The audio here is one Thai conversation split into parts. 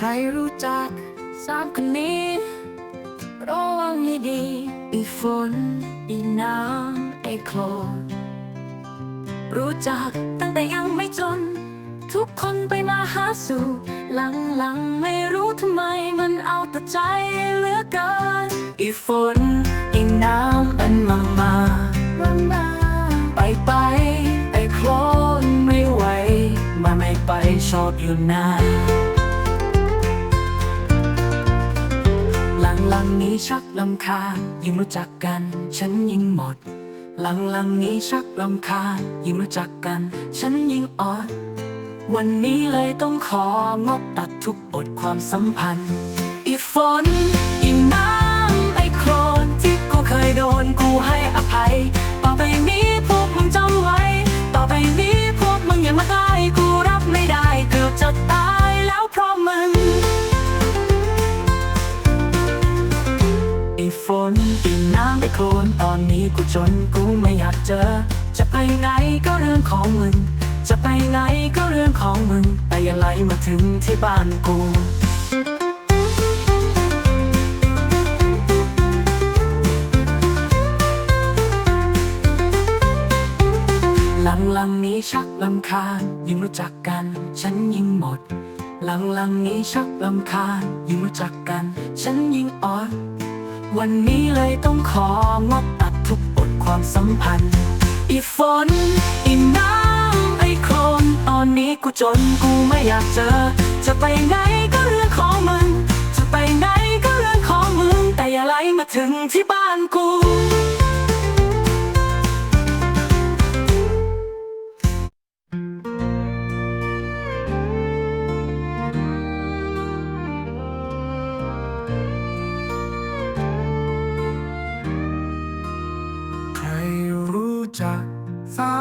ใครรู้จักสามคนนี้ระวังให้ดีอีฝนอีน้ำไอโคลนรู้จักตั้งแต่ยังไม่จน ทุกคนไปมาหาสู่ หลังๆไม่รู้ทำไมมันเอาแต่ใจเหลือเกินอีฝนอีน้ำมันมามามามาไปไปไอโคลนไม่ไหวมาไม่ไปชอบอยู่นาน หลังนี้ชักลำคายิ่งรู้จักกัน ฉันยิ่งหมด หลังๆนี้ชักลำคายิ่งรู้จักกัน ฉันยิ่งอ่อนวันนี้เลยต้องของดตัดทุกบทความสัมพันธ์ อีฝนอีน้ำไอโครนที่กูเคยโดนกูให้อภัยต่อไปนี้ ไอ้ฝนน้ำไอ้โคลนตอนนี้กูจนกูไม่อยากเจอ จะไปไหนก็เรื่องของมึง จะไปไหนก็เรื่องของมึง แต่อย่าไหลมาถึงที่บ้านกูหลังๆนี้ชักลำคาญยิ่งรู้จักกัน ฉันยิ่งหมด หลังๆนี้ชักลำคาญยิ่งรู้จักกัน ฉันยิ่งอ่อน วันนี้เลยต้องของดตัดทุกบทความสัมพันธ์ อีฝน อีน้ำไอโคลนตอนนี้กูจนกูไม่อยากเจอ จะไปไหนก็เรื่องของมึง จะไปไหนก็เรื่องของมึง แต่อย่าไหลมาถึงที่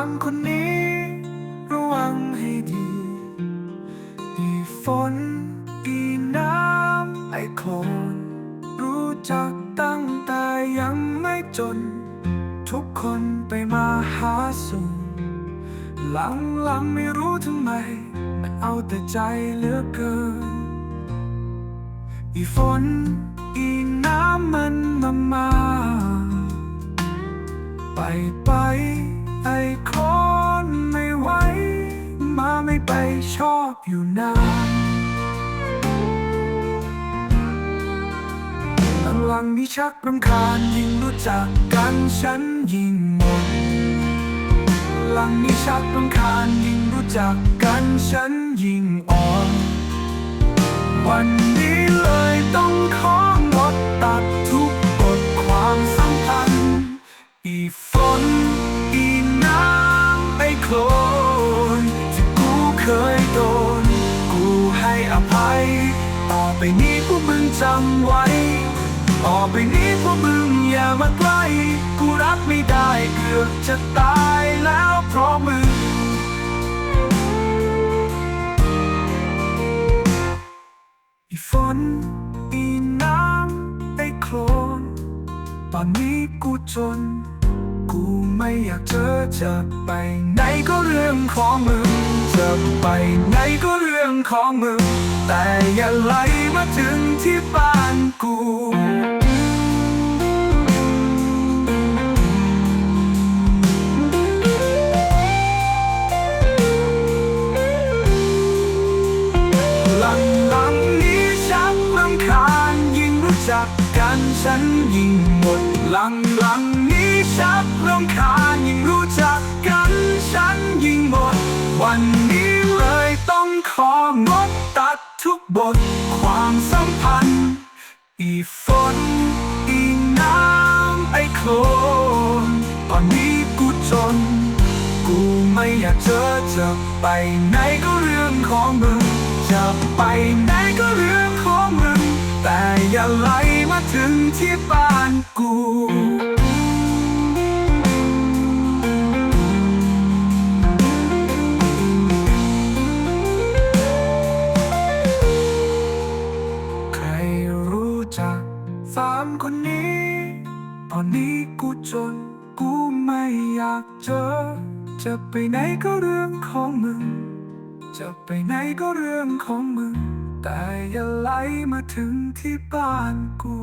ามคนนี้ ระวังให้ดีอีฝนอีน้ำไอโคลนรู้จักตั้งแต่ยังไม่จน ทุกคนไปมาหาสู่หลังหลังไม่รู้ทำไม มันเอาแต่ใจเหลือเกิน อีฝน อีน้ำมันมามา ไปไป ไอคอนไม่ไหว มาไม่ไปชอบอยู่นานหลังๆนี้ชักรำคาญยิ่งรู้จักกันฉันยิ่งหมดหลังนี้ชักรำคาญยิ่งรู้จักกันฉันยิ่งอ่อน วันนี้เลย จำไว้ ต่อไปนี้พวกมึงอย่ามาใกล้ กูรับไม่ได้เกือบจะตายแล้วเพราะมึงอีฝนอีน้ำไอโคลนตอนนี้กูจน กูไม่อยากเจอจะไปไหนก็เรื่องของมึง จะไปไหนก็เรื่องของมึง แต่อย่าไหลมาถึง บ้านกูหลังหลังนี้ชักรำคาญยิ่งรู้จักกันฉันยิ่งหมดหลังหลังนี้ชักรำคาญยิ่งรู้จักกันฉันยิ่งหมด วันนี้เลยต้องของดตัดทุกบท อีฝน อีน้ำไอโคลนตอนนี้กูจน กูไม่อยากเจอจะไปไหนก็เรื่องของมึง จะไปไหนก็เรื่องของมึง แต่อย่าไหลมาถึงที่บ้านกูามคนนี้ ตอนนี้กูจน กูไม่อยากเจอ จะไปไหนก็เรื่องของมึง จะไปไหนก็เรื่องของมึง แต่อย่าไหลมาถึงที่บ้านกู